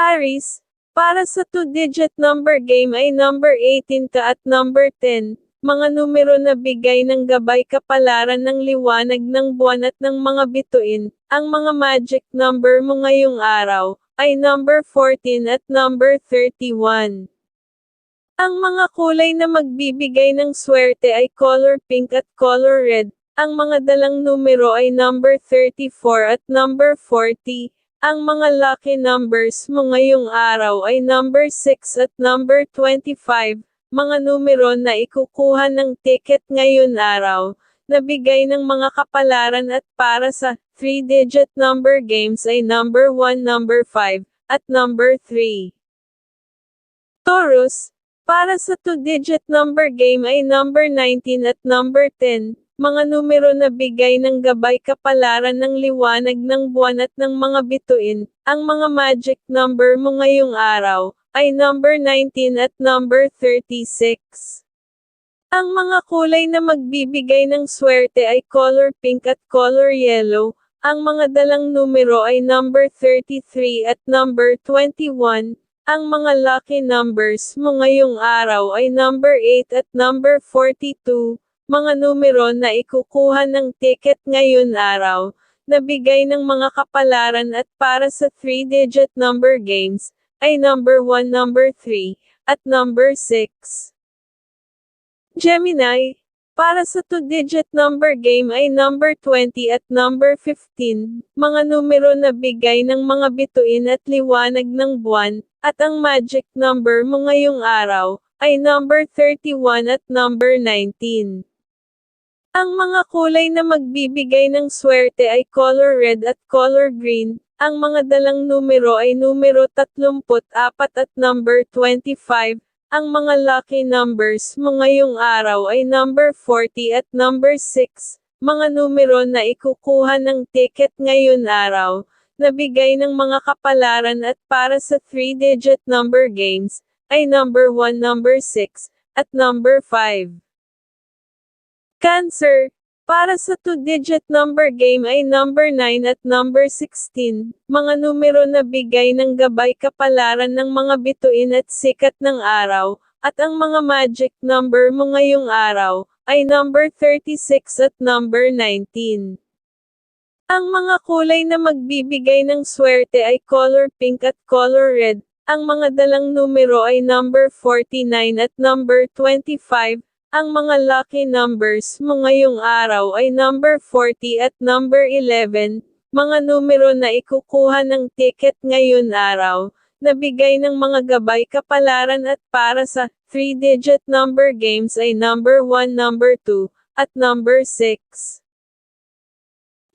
Aris, para sa two-digit number game ay number 18 ka at number 10, mga numero na bigay ng gabay kapalaran ng liwanag ng buwan at ng mga bituin. Ang mga magic number mo ngayong araw ay number 14 at number 31. Ang mga kulay na magbibigay ng swerte ay color pink at color red. Ang mga dalang numero ay number 34 at number 40. Ang mga lucky numbers mo ngayong araw ay number 6 at number 25, mga numero na ikukuha ng ticket ngayon araw, nabigay ng mga kapalaran at para sa 3-digit number games ay number 1, number 5, at number 3. Taurus, para sa 2-digit number game ay number 19 at number 10, mga numero na bigay ng gabay kapalaran ng liwanag ng buwan at ng mga bituin, ang mga magic number mo ngayong araw, ay number 19 at number 36. Ang mga kulay na magbibigay ng swerte ay color pink at color yellow, ang mga dalang numero ay number 33 at number 21, ang mga lucky numbers mo ngayong araw ay number 8 at number 42, mga numero na ikukuha ng ticket ngayon araw, nabigay ng mga kapalaran at para sa 3-digit number games, ay number 1, number 3, at number 6. Gemini, para sa 2-digit number game ay number 20 at number 15, mga numero na bigay ng mga bituin at liwanag ng buwan, at ang magic number mo ngayong araw, ay number 31 at number 19. Ang mga kulay na magbibigay ng swerte ay color red at color green. Ang mga dalang numero ay numero 34 at number 25. Ang mga lucky numbers mo ngayong araw ay number 40 at number 6. Mga numero na ikukuha ng ticket ngayon araw, nabigay ng mga kapalaran at para sa 3-digit number games, ay number 1, number 6, at number 5. Cancer. Para sa two-digit number game ay number 9 at number 16, mga numero na bigay ng gabay kapalaran ng mga bituin at sikat ng araw, at ang mga magic number mo ngayong araw, ay number 36 at number 19. Ang mga kulay na magbibigay ng swerte ay color pink at color red, ang mga dalang numero ay number 49 at number 25, ang mga lucky numbers mo ngayong araw ay number 40 at number 11, mga numero na ikukuha ng ticket ngayon araw, nabigay ng mga gabay kapalaran at para sa 3-digit number games ay number 1, number 2, at number 6.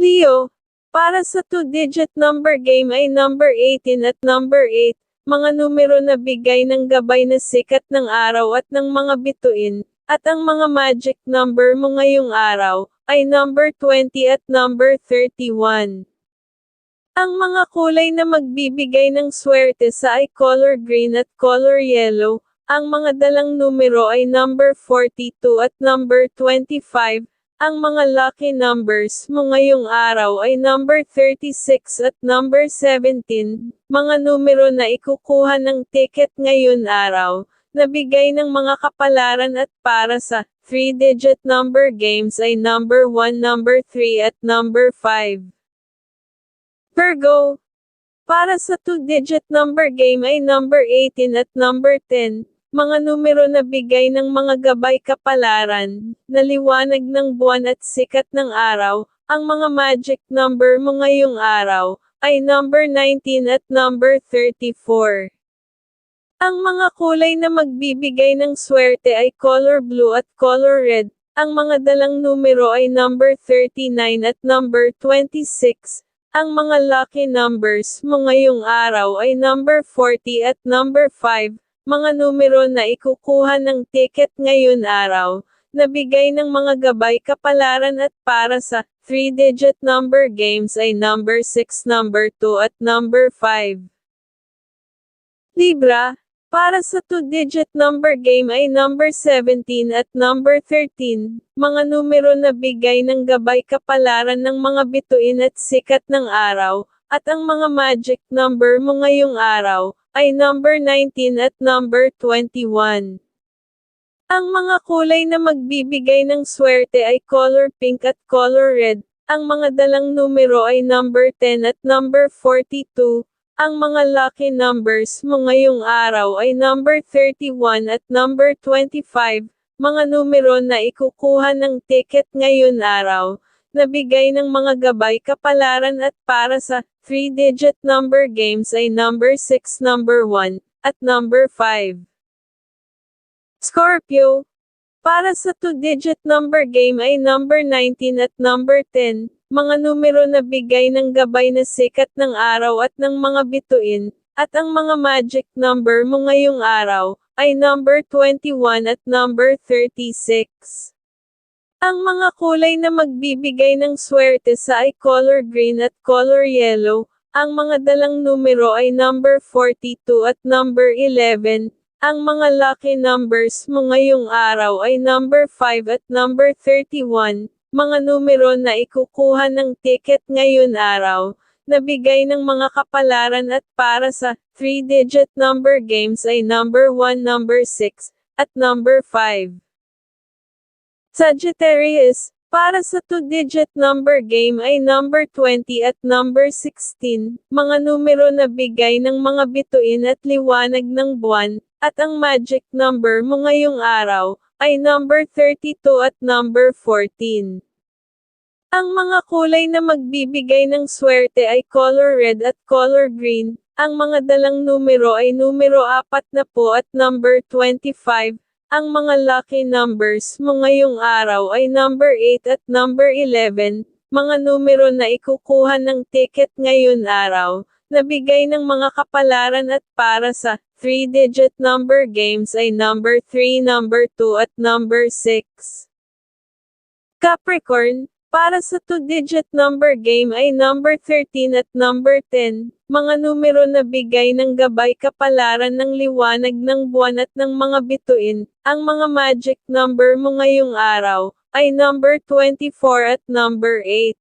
Leo, para sa 2-digit number game ay number 18 at number 8, mga numero na bigay ng gabay na sikat ng araw at ng mga bituin, at ang mga magic number mo ngayong araw, ay number 20 at number 31. Ang mga kulay na magbibigay ng swerte sa ay color green at color yellow, ang mga dalang numero ay number 42 at number 25, ang mga lucky numbers mo ngayong araw ay number 36 at number 17, mga numero na ikukuha ng ticket ngayon araw, Nabigay ng mga kapalaran at para sa 3-digit number games ay number 1, number 3 at number 5. Virgo. Para sa 2-digit number game ay number 18 at number 10, mga numero na bigay ng mga gabay kapalaran, naliwanag ng buwan at sikat ng araw, ang mga magic number mo ngayong araw, ay number 19 at number 34. Ang mga kulay na magbibigay ng swerte ay color blue at color red. Ang mga dalang numero ay number 39 at number 26. Ang mga lucky numbers mo ngayong araw ay number 40 at number 5, mga numero na ikukuha ng ticket ngayon araw, nabigay ng mga gabay kapalaran at para sa 3-digit number games ay number 6, number 2 at number 5. Libra, para sa two-digit number game ay number 17 at number 13, mga numero na bigay ng gabay kapalaran ng mga bituin at sikat ng araw, at ang mga magic number mo ngayong araw, ay number 19 at number 21. Ang mga kulay na magbibigay ng swerte ay color pink at color red, ang mga dalang numero ay number 10 at number 42, ang mga lucky numbers mo ngayong araw ay number 31 at number 25, mga numero na ikukuha ng ticket ngayon araw, nabigay ng mga gabay kapalaran at para sa 3-digit number games ay number 6, number 1, at number 5. Scorpio. Para sa 2-digit number game ay number 19 at number 10, mga numero na bigay ng gabay na sikat ng araw at ng mga bituin, at ang mga magic number mo ngayong araw, ay number 21 at number 36. Ang mga kulay na magbibigay ng swerte sa ay color green at color yellow, ang mga dalang numero ay number 42 at number 11, ang mga lucky numbers mo ngayong araw ay number 5 at number 31, mga numero na ikukuha ng ticket ngayon araw, nabigay ng mga kapalaran at para sa 3-digit number games ay number 1, number 6, at number 5. Sagittarius, para sa 2-digit number game ay number 20 at number 16, mga numero na bigay ng mga bituin at liwanag ng buwan, at ang magic number mo ngayong araw, ay number 32 at number 14. Ang mga kulay na magbibigay ng swerte ay color red at color green, ang mga dalang numero ay numero 4 na po at number 25, ang mga lucky numbers mo ngayong araw ay number 8 at number 11, mga numero na ikukuha ng ticket ngayon araw, nabigay ng mga kapalaran at para sa 3-digit number games ay number 3, number 2 at number 6. Capricorn, para sa 2-digit number game ay number 13 at number 10, mga numero na bigay ng gabay kapalaran ng liwanag ng buwan at ng mga bituin, ang mga magic number mo ngayong araw, ay number 24 at number 8.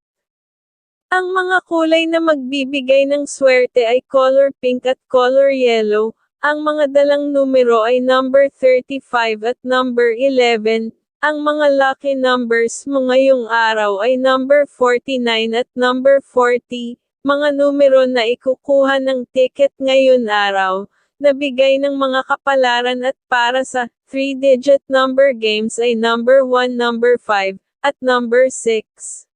Ang mga kulay na magbibigay ng swerte ay color pink at color yellow, ang mga dalang numero ay number 35 at number 11. Ang mga lucky numbers mo ngayong araw ay number 49 at number 40, mga numero na ikukuha ng ticket ngayon araw, nabigay ng mga kapalaran at para sa 3-digit number games ay number 1, number 5, at number 6.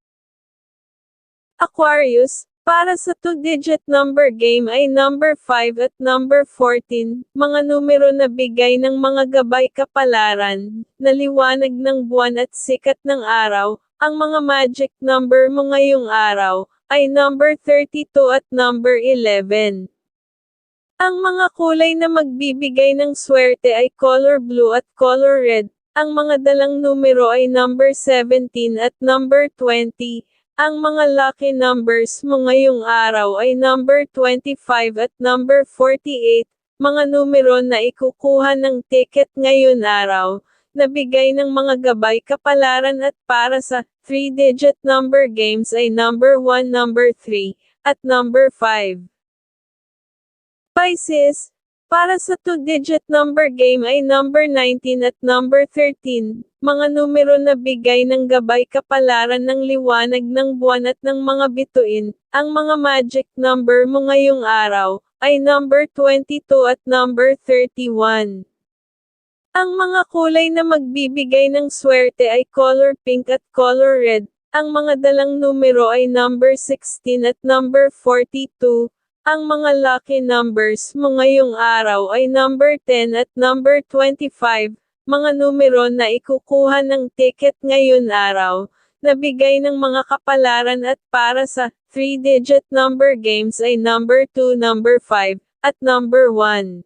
Aquarius, para sa 2-digit number game ay number 5 at number 14, mga numero na bigay ng mga gabay kapalaran, na liwanag ng buwan at sikat ng araw, ang mga magic number mo ngayong araw, ay number 32 at number 11. Ang mga kulay na magbibigay ng swerte ay color blue at color red, ang mga dalang numero ay number 17 at number 20, ang mga lucky numbers mo ngayong araw ay number 25 at number 48, mga numero na ikukuha ng ticket ngayon araw, nabigay ng mga gabay kapalaran at para sa 3-digit number games ay number 1, number 3, at number 5. Pisces, para sa 2-digit number game ay number 19 at number 13, mga numero na bigay ng gabay kapalaran ng liwanag ng buwan at ng mga bituin, ang mga magic number mo ngayong araw, ay number 22 at number 31. Ang mga kulay na magbibigay ng swerte ay color pink at color red, ang mga dalang numero ay number 16 at number 42, ang mga lucky numbers mo ngayong araw ay number 10 at number 25, mga numero na ikukuha ng ticket ngayon araw, nabigay ng mga kapalaran at para sa 3-digit number games ay number 2, number 5, at number 1.